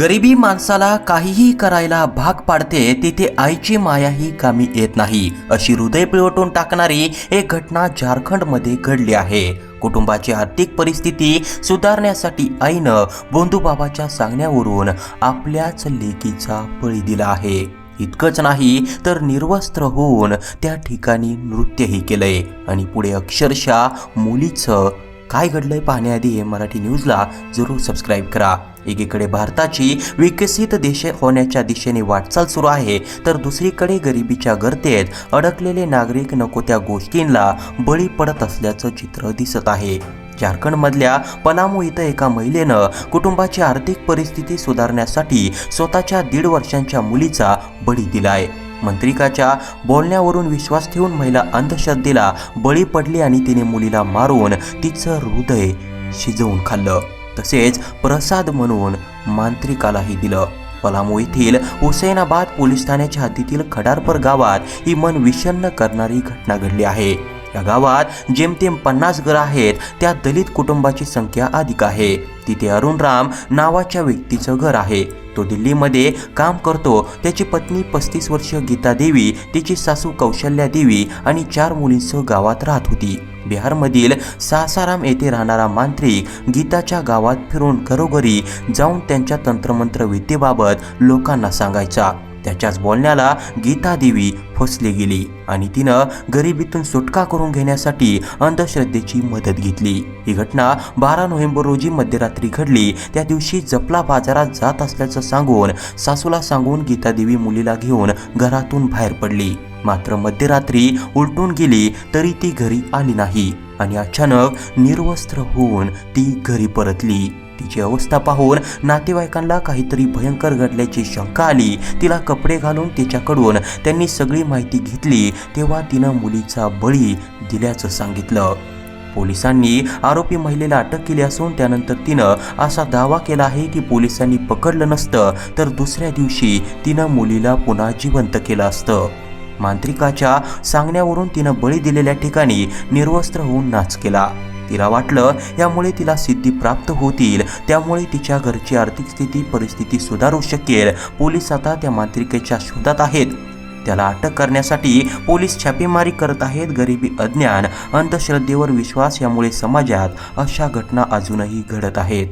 गरिबी माणसाला काहीही करायला भाग पाडते तिथे आईची मायाही कामी येत नाही. अशी हृदय पिळवटून टाकणारी एक घटना झारखंडमध्ये घडली आहे. कुटुंबाची आर्थिक परिस्थिती सुधारण्यासाठी आईनं बोंधूबाबाच्या सांगण्यावरून आपल्याच लेकीचा बळी दिला आहे. इतकंच नाही तर निर्वस्त्र होऊन त्या ठिकाणी नृत्यही केलंय. आणि पुढे अक्षरशः मुलीचं काय घडलंय पाहण्याआधी मराठी न्यूजला जरूर सबस्क्राईब करा. एकीकडे भारताची विकसित देश होण्याच्या दिशेने वाटचाल सुरू आहे तर दुसरीकडे गरिबीच्या गर्तेत अडकलेले नागरिक नको त्या गोष्टींना बळी पडत असल्याचं चित्र दिसत आहे. झारखंडमधल्या पलामू इथं एका महिलेनं कुटुंबाची आर्थिक परिस्थिती सुधारण्यासाठी स्वतःच्या दीड वर्षांच्या मुलीचा बळी दिलाय. मंत्रिकाच्या बोलण्यावरून विश्वास ठेवून महिला अंधश्रद्धेला बळी पडली आणि तिने मुलीला मारून तिचं हृदय शिजवून खाल्लं. तसेच प्रसाद म्हणून मांत्रिकालाही दिलं. पलामू येथील हुसैनाबाद पोलीस ठाण्याच्या हद्दीतील खडारपर गावात ही मन विषन्न करणारी घटना घडली आहे. या गावात जेमतेम पन्नास घर आहेत त्या दलित कुटुंबाची संख्या अधिक आहे. तिथे अरुणराम नावाच्या व्यक्तीचं घर आहे. तो दिल्लीमध्ये काम करतो. त्याची पत्नी पस्तीस वर्ष गीता देवी तिची सासू कौशल्या देवी आणि चार मुलींसह गावात राहत होती. बिहारमधील सासाराम येथे राहणारा मांत्रिक गीताच्या गावात फिरून घरोघरी जाऊन त्यांच्या तंत्रमंत्र विद्येबाबत लोकांना सांगायचा. त्याच्याच बोलण्याला गीता देवी फसली गेली आणि तिनं गरिबीतून सुटका करून घेण्यासाठी अंधश्रद्धेची मदत घेतली. ही घटना बारा नोव्हेंबर रोजी मध्यरात्री घडली. त्या दिवशी जपला बाजारात जात असल्याचं सांगून सासूला सांगून गीता देवी मुलीला घेऊन घरातून बाहेर पडली. मात्र मध्यरात्री उलटून गेली तरी ती घरी आली नाही आणि अचानक निर्वस्त्र होऊन ती घरी परतली. तिची अवस्था पाहून नातेवाईकांना काहीतरी भयंकर घडल्याची शंका आली. तिला कपडे घालून तिच्याकडून त्यांनी सगळी माहिती घेतली. तेव्हा तिनं मुलीचा बळी दिल्याचं सांगितलं. पोलिसांनी आरोपी महिलेला अटक केली असून त्यानंतर तिनं असा दावा केला आहे की पोलिसांनी पकडलं नसतं तर दुसऱ्या दिवशी तिनं मुलीला पुन्हा जिवंत केलं असतं. मांत्रिकाच्या सांगण्यावरून तिनं बळी दिलेल्या ठिकाणी निर्वस्त्र होऊन नाच केला. तिला वाटलं यामुळे तिला सिद्धी प्राप्त होतील. त्यामुळे तिच्या घरची आर्थिक स्थिती परिस्थिती सुधारू शकेल. पोलीस आता त्या मांत्रिकेच्या शोधात आहेत. त्याला अटक करण्यासाठी पोलीस छापेमारी करत आहेत गरिबी अज्ञान अंधश्रद्धेवर विश्वास यामुळे समाजात अशा घटना अजूनही घडत आहेत.